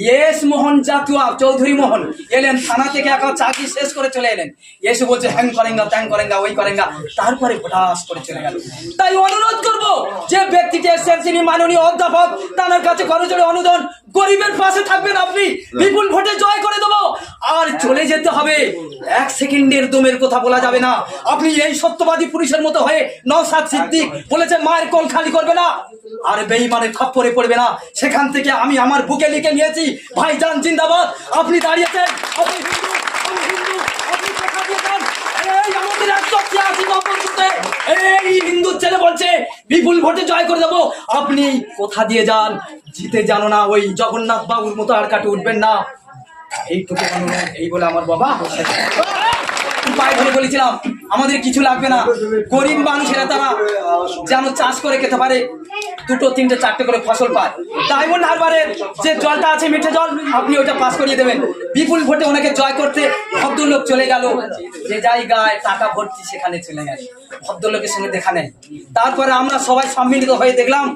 Yes মোহন জাতুয়া চৌধুরী মোহন। এলেন থানা থেকে একা চাকরি শেষ করে চলে এলেন। এসে বলছে হ্যাং করেঙ্গা ত্যাং করেঙ্গা ওই করেঙ্গা। তারপরে ভোটাস করে চলে গেল। তাই অনুরোধ করব যে ব্যক্তিটি এসেছেন তিনি মাননীয় অধ্যাপক তার কাছে করজোড়ে অনুদান। গরিবের পাশে থাকবেন আপনি। বিপুল ভোটে জয় করে দেবো। চলে যেতে হবে। এক সেকেন্ডের দমের কথা বলা যাবে না। আপনি এই সত্যবাদী পুরুষের মতো হয়ে নওসাদ সিদ্দিক বলেছে মায়ের কোল খালি করবে না। আর বেঈমানের খপ্পরে পড়বে না। সেখান থেকে আমি আমার বুকে লিখে নিয়েছি, ভাইজান, জিন্দাবাদ, আপনি দাঁড়িয়েছেন। এই হিন্দু ছেলে বলছে, বিপুল ভোটে জয় করে দেবো। আপনি কোথা দিয়ে যান? জিতে জানো না, ওই জগন্নাথ বাবুর মতো আর কাটে উঠবেন না। এইটুকু অনুরোধ এই বলে আমার বাবা? ধরে বলেছিলাম, আমাদের কিছু লাগবে না। গরিব মানুষেরা তারা যেন চাষ করে খেতে পারে। দুটো, তিনটে, চারটে করে ফসল পায়। ডায়মন্ড হারবারের যে জলটা আছে, মিঠে জল, আপনি ওটা পাস করিয়ে দেবেন। বিপুল ভোটে ওনাকে জয় করতে ভদ্রলোক চলে গেল। যে জায়গায় টাকা ভর্তি সেখানে চলে গেল। ভদ্রলোকের সঙ্গে দেখা নেই। তারপরে আমরা সবাই সম্মিলিত হয়ে দেখলাম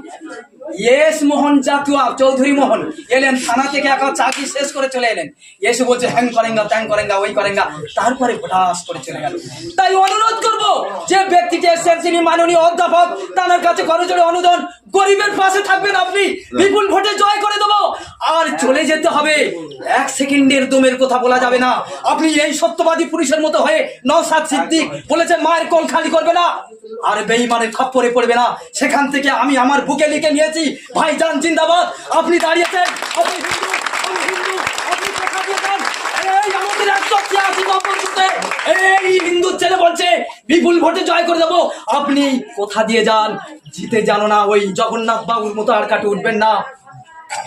ইয়েস মোহন জাতুয়া চৌধুরী মোহন। এলেন থানা থেকে একা চাকরি শেষ করে চলে এলেন। এসে বলছে হ্যাং করেঙ্গা ত্যাং করেঙ্গা ওই করেঙ্গা। তারপরে হঠাৎ করে চলে গেল। তাই অনুরোধ করব যে ব্যক্তিটি এসেছেন তিনি মাননীয় অধ্যাপক তার কাছে করজোড়ে অনুদান। গরিবের পাশে থাকবেন আপনি। বিপুল ভোটে জয় করে দেবো। আর চলে যেতে হবে। এক সেকেন্ডের দমের কথা বলা যাবে না। আপনি এই সত্যবাদী পুলিশের মতো হয়ে নওসাদ সিদ্দিক বলেছে মায়ের কল খালি করবে না। আর বেঈমানের খপ্পরে পড়বে না। সেখান থেকে আমি আমার বুকে লিখে নিয়েছি, ভাইজান, জিন্দাবাদ, আপনি দাঁড়িয়েছেন। আপনি হিন্দু এই ছেলে বলছে, বিপুল ভোটে জয় করে দেবো। আপনি কোথা দিয়ে যান? জিতে জানো না, ওই জগন্নাথ বাবুর মতো আর কাটে উঠবেন না।